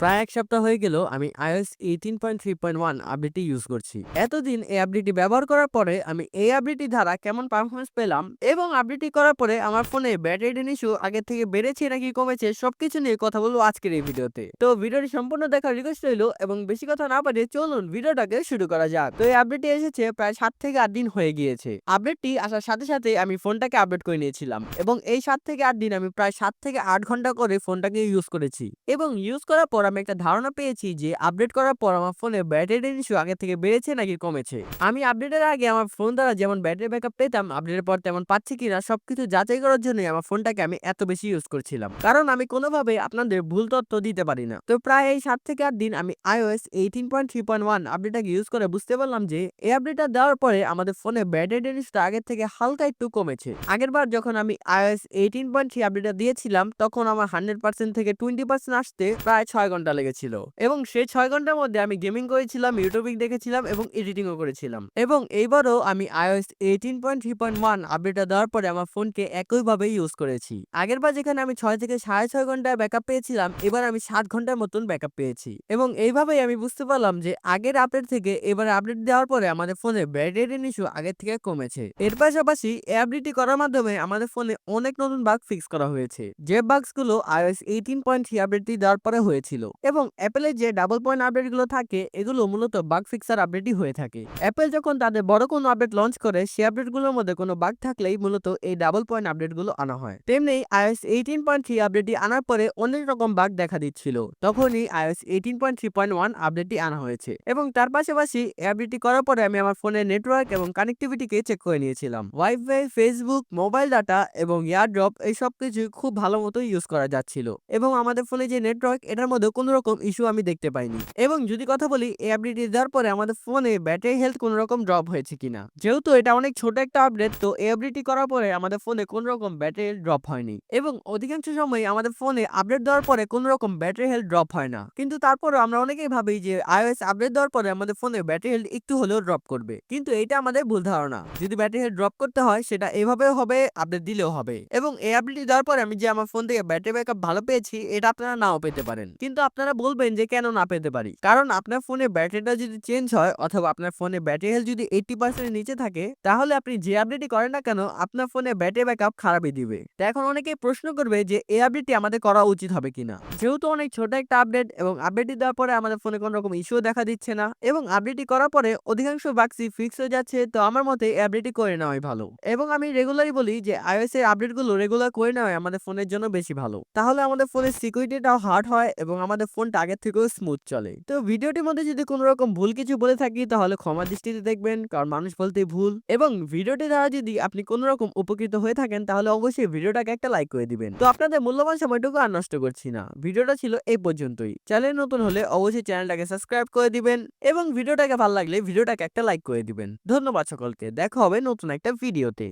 প্রায় এক সপ্তাহ হয়ে গেল আমি iOS eighteen point three point one আপডেটটি ইউজ করছি। এতদিন এই আপডেটটি ব্যবহার করার পরে আমি এই আপডেটটি দ্বারা কেমন পারফরমেন্স পেলাম এবং আপডেটটি করার পরে আমার ফোনে ব্যাটারি ড্রেন ইস্যু আগের থেকে বেড়েছে নাকি কমেছে সবকিছু নিয়ে কথা বলব আজকের এই ভিডিওতে। তো ভিডিওটি সম্পূর্ণ দেখার রিকোয়েস্ট রইল এবং বেশি কথা না পারে চলুন ভিডিওটাকে শুরু করা যাক। তো এই আপডেটটি এসেছে প্রায় সাত থেকে আট দিন হয়ে গিয়েছে। আপডেটটি আসার সাথে সাথে আমি ফোনটাকে আপডেট করে নিয়েছিলাম এবং এই সাত থেকে আট দিন আমি প্রায় সাত থেকে আট ঘণ্টা করে ফোনটাকে ইউজ করেছি এবং ইউজ করার পর আমি একটা ধারণা পেয়েছি যে আপডেট করার পর আমার ফোনে ব্যাটারি ইস্যু আগে থেকে বেড়েছে নাকি কমেছে? আমি আপডেটের আগে আমার ফোন দ্বারা যেমন ব্যাটারি ব্যাকআপ পেতাম আপডেটের পর তেমন পাচ্ছি কিনা সবকিছু যাচাই করার জন্য আমার ফোনটাকে আমি এত বেশি ইউজ করছিলাম। কারণ আমি কোনোভাবে আপনাদের ভুল তথ্য দিতে পারি না। তো প্রায় এই সাত থেকে আট দিন আমি iOS eighteen point three point one আপডেটটাকে use করে বুঝতে পারলাম যে, এই আপডেটটা দেওয়ার পরে আমাদের ফোনে ব্যাটারি ডেনিসটা আগের থেকে হালকা একটু কমেছে। আগের বার যখন আমি iOS এইটিন পয়েন্ট থ্রি আপডেটটা দিয়েছিলাম, তখন আমার হান্ড্রেড পার্সেন্ট থেকে টোয়েন্টি পার্সেন্ট আসতে প্রায় ছয় ঘণ্টা লেগেছিল। এবং সেই ছয় ঘণ্টার মধ্যে আমি গেমিং করেছিলাম, ইউটিউবিং দেখেছিলাম এবং এডিটিংও করেছিলাম। এবং এইবারও আমি iOS eighteen point three point one আপডেটটা দেওয়ার পরে আমার ফোনকে একইভাবে ইউজ করেছি। আগের বার যেখানে আমি ছয় থেকে সাড়ে ছয় ঘন্টায় ব্যাকআপ পেয়েছিলাম, এবার আমি সাত ঘণ্টার মতন ব্যাকআপ পেয়েছি। এবং এইভাবেই আমি বুঝতে পারলাম যে আগের আপডেট থেকে এবার আপডেট দেওয়ার পরে আমাদের ফোনে ব্যাটারি ইস্যু আগের থেকে কমেছে। এর পাশাপাশি এই আপডেটটি করার মাধ্যমে আমাদের ফোনে অনেক নতুন বাগ ফিক্স করা হয়েছে। যে বাগসগুলো iOS এইটিন পয়েন্ট থ্রি আপডেটটি দেওয়ার পরে হয়েছিল এবং অ্যাপেলের যে ডাবল পয়েন্ট আপডেটগুলো থাকে, এগুলো মূলত বাগ ফিক্সার আপডেটই হয়ে থাকে। অ্যাপেল যখন তাদের বড় কোনো আপডেট লঞ্চ করে, সেই আপডেটগুলোর মধ্যে কোনো বাগ থাকলেই মূলত এই ডাবল পয়েন্ট আপডেটগুলো আনা হয়। তেমনি আইএস এইটিন পয়েন্ট থ্রি আপডেটটি আনার পরে অনেক রকম বাগ দেখা দিচ্ছিল। তখনই iOS eighteen point three point one আপডেটটি আনা হয়েছে। এবং তার পাশাপাশি আপডেটটি করার পরে আমি আমার ফোনের নেটওয়ার্ক এবং কানেক্টিভিটিকে চেক করে নিয়েছিলাম। ওয়াইফাই ফেসবুক মোবাইল ডাটা এবং ইয়ারড্রপ এই সব কিছু খুব ভালো মতো ইউজ করা যাচ্ছিল। এবং আমাদের ফোনে যে নেটওয়ার্ক এটার মধ্যে কোনো রকম ইস্যু আমি দেখতে পাইনি। এবং যদি কথা বলি, এই আপডেটটি দেওয়ার পরে আমাদের ফোনে ব্যাটারি হেলথ কোনো রকম ড্রপ হয়েছে কিনা। যেহেতু এটা অনেক ছোট একটা আপডেট তো এই আপডেটটি করার পরে আমাদের ফোনে কোনো রকম ব্যাটারি ড্রপ হয়নি। এবং অধিকাংশ সময় আমাদের ফোনে আপডেট দেওয়ার পরে কোনো রকম ব্যাটারি হেলথ ড্রপ হয় না। কিন্তু তারপরে আমরা অনেকেই ভাবি যে, iOS আপডেট দেওয়ার পরে আমাদের ফোনে ব্যাটারি হেলথ একটু হলেও ড্রপ করবে। কিন্তু এটা আমাদের ভুল ধারণা। যদি ব্যাটারি হেলথ ড্রপ করতে হয়, সেটা এভাবেও হবে আপডেট দিলেও হবে। এবং এই আপডেটটি দেওয়ার পরে আমি যে আমার ফোন থেকে ব্যাটারি ব্যাকআপ ভালো পেয়েছি, এটা আপনারা নাও পেতে পারেন। কিন্তু আপনারা বলবেন যে, কেন না পেতে পারি? কারণ আপনার ফোনে ব্যাটারিটা যদি চেঞ্জ হয় অথবা আপনার ফোনে ব্যাটারি হেলথ যদি এইটটি পার্সেন্টের নিচে থাকে, তাহলে আপনি যে আপডেটই করেন না কেন, আপনার ফোনে ব্যাটারি ব্যাকআপ খারাপই দিবে। তো এখন অনেকে প্রশ্ন করবে যে, এই আপডেটটি আমাদের করা উচিত হবে কিনা? যেহেতু অনেক ছোট একটা আপডেট এবং আপডেটটি দেওয়ার পরে আমাদের ফোনে কোনো রকম ইস্যু দেখা দিচ্ছে না এবং আপডেটটি করার পরে অধিকাংশ বাক্সি ফিক্স হয়ে যাচ্ছে, তো আমার মতে এই আপডেটটি করে নেওয়াই ভালো। এবং আমি রেগুলারই বলি যে, iOS এর আপডেটগুলো রেগুলার করে নেওয়াই আমাদের ফোনের জন্য বেশি ভালো। তাহলে আমাদের ফোনের সিকিউরিটিটাও হার্ড হয় এবং আমাদের ফোনটা আগের থেকেও স্মুথ চলে। তো ভিডিওটির মধ্যে যদি কোনো রকম ভুল কিছু বলে থাকি, তাহলে ক্ষমা দৃষ্টিতে দেখবেন, কারণ মানুষ বলতে ভুল। এবং ভিডিওটি দ্বারা যদি আপনি কোনো রকম উপকৃত হয়ে থাকেন, তাহলে অবশ্যই ভিডিওটাকে একটা লাইক করে দিবেন। তো আপনাদের মূল্যবান সময়টুকু আর নষ্ট করছি না। ভিডিওটা ছিল এই পর্যন্তই। চ্যানেল নতুন হলে অবশ্যই চ্যানেলটাকে সাবস্ক্রাইব করে দিবেন এবং ভিডিওটাকে ভালো লাগলে ভিডিওটাকে একটা লাইক করে দিবেন। ধন্যবাদ সকলকে। দেখা হবে নতুন একটা ভিডিওতে